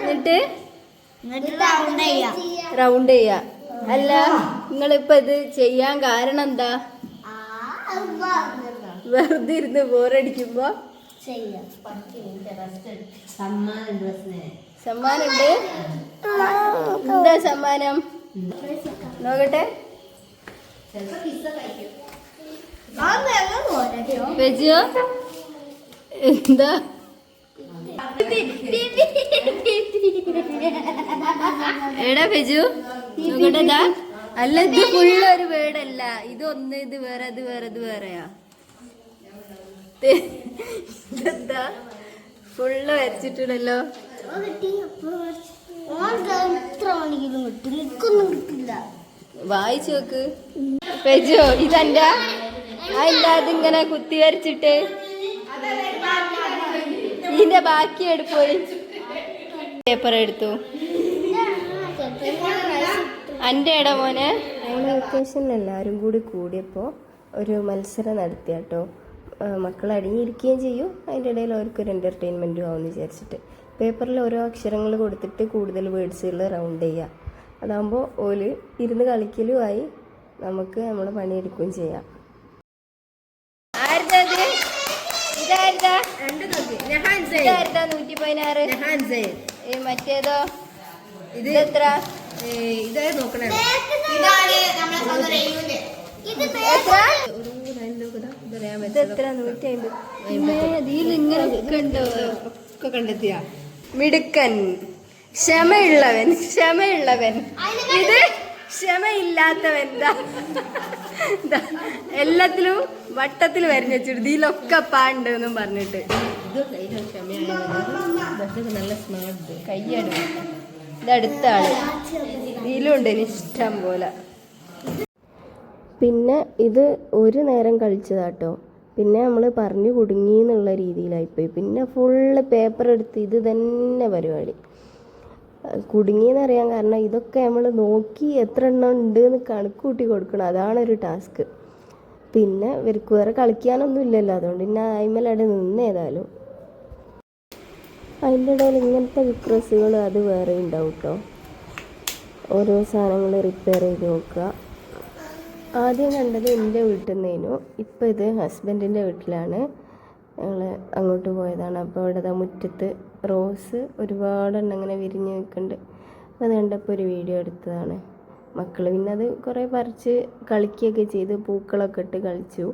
എന്നിട്ട്? റൗണ്ട് ചെയ്യാം. റൗണ്ട് ചെയ്യാ. അല്ല നിങ്ങളിപ്പോ ഇത് ചെയ്യാൻ കാരണം എന്താ. വെറുതെ ഇരുന്ന് ബോറടിക്കുമ്പോ സമ്മാനുണ്ട് എന്താ സമ്മാനം? നോക്കട്ടെ. വെജോ എന്താ? എടാ ബിജു നോക്കട്ടെ അല്ല ഇത് ഫുള്ള് ഒരു വേടല്ല ഇത് ഒന്ന് ഇത് വേറെ ഇത് വേറെ ഇത് വേറെയാ. എന്താ ഫുള്ള് വരച്ചിട്ടുണ്ടല്ലോ. വായിച്ചു നോക്ക്. ഇതെന്താ? ആ എന്താ ഇതിങ്ങനെ കുത്തി വരച്ചിട്ട്? ഇതിന്റെ ബാക്കി എടുപ്പോയി പേപ്പർ എടുത്തു. അന്റെ ഇട മോനെ. ഓണ വെക്കേഷനിൽ എല്ലാവരും കൂടി കൂടിയപ്പോൾ ഒരു മത്സരം നടത്തി കേട്ടോ. മക്കൾ അടങ്ങിയിരിക്കുകയും ചെയ്യും. അതിന്റെ ഇടയിൽ അവർക്കൊരു എന്റർടൈൻമെന്റും ആവുമെന്ന് വിചാരിച്ചിട്ട്. പേപ്പറിൽ ഓരോ അക്ഷരങ്ങൾ കൊടുത്തിട്ട് കൂടുതൽ വേർഡ്സുകൾ റൗണ്ട് ചെയ്യുക അതാകുമ്പോൾ ഓൽ ഇരുന്ന് കളിക്കലും ആയി. നമുക്ക് നമ്മുടെ പണിയെടുക്കുകയും ചെയ്യാം. നൂറ്റി പതിനാറ് ഈ മറ്റേതോ? ഇത് എത്ര നോക്കണേ. ഇത് കണ്ടെത്തിയാ. മിടുക്കൻ. ക്ഷമയുള്ളവൻ. ക്ഷമയുള്ളവൻ. ഇത് ക്ഷമയില്ലാത്തവൻ. എല്ലാത്തിലും വട്ടത്തിൽ വരഞ്ഞു വെച്ചിട്ട് ഇതിലൊക്കെ പാണ്ട് എന്നും പറഞ്ഞിട്ട്. നല്ല സ്മാർട്ട് കയ്യാണ് ഇതടുത്ത ആൾ. ഇതിലുണ്ട് ഇഷ്ടം പോലെ. പിന്നെ ഇത് ഒരു നേരം കളിച്ചതാട്ടോ. പിന്നെ നമ്മൾ പറഞ്ഞു കുടുങ്ങി എന്നുള്ള രീതിയിലായിപ്പോയി. പിന്നെ ഫുള്ള് പേപ്പർ എടുത്ത് ഇത് തന്നെ പരിപാടി. അഹ് കുടുങ്ങിയെന്നറിയാൻ കാരണം ഇതൊക്കെ നമ്മൾ നോക്കി എത്ര എണ്ണം ഉണ്ട് എന്ന് കണക്ക് കൂട്ടി കൊടുക്കണം. അതാണ് ഒരു ടാസ്ക്. പിന്നെ ഇവർക്ക് വേറെ കളിക്കാനൊന്നും ഇല്ലല്ലോ. അതുകൊണ്ട് പിന്നെ അയിമലവിടെ നിന്ന് അതിന്റെ ഇടയിൽ ഇങ്ങനത്തെ വിക്രസുകൾ അത് വേറെ ഉണ്ടാവും കേട്ടോ ഓരോ സാധനങ്ങൾ റിപ്പയർ ചെയ്ത് നോക്കുക. ആദ്യം കണ്ടത് എന്റെ വീട്ടിൽ നിന്നേനു. ഇപ്പോൾ ഇത് ഹസ്ബൻഡിന്റെ വീട്ടിലാണ്. ഞങ്ങൾ അങ്ങോട്ട് പോയതാണ്. അപ്പോൾ അവിടെ മുറ്റത്ത് റോസ് ഒരുപാടെണ്ണം അങ്ങനെ വിരിഞ്ഞ് നിൽക്കുന്നുണ്ട് അപ്പോൾ അത് കണ്ടപ്പോൾ ഒരു വീഡിയോ എടുത്തതാണ്. മക്കൾ പിന്നെ അത് കുറേ പറിച്ച് കളിക്കുകയൊക്കെ ചെയ്ത് പൂക്കളൊക്കെ ഇട്ട് കളിച്ചു.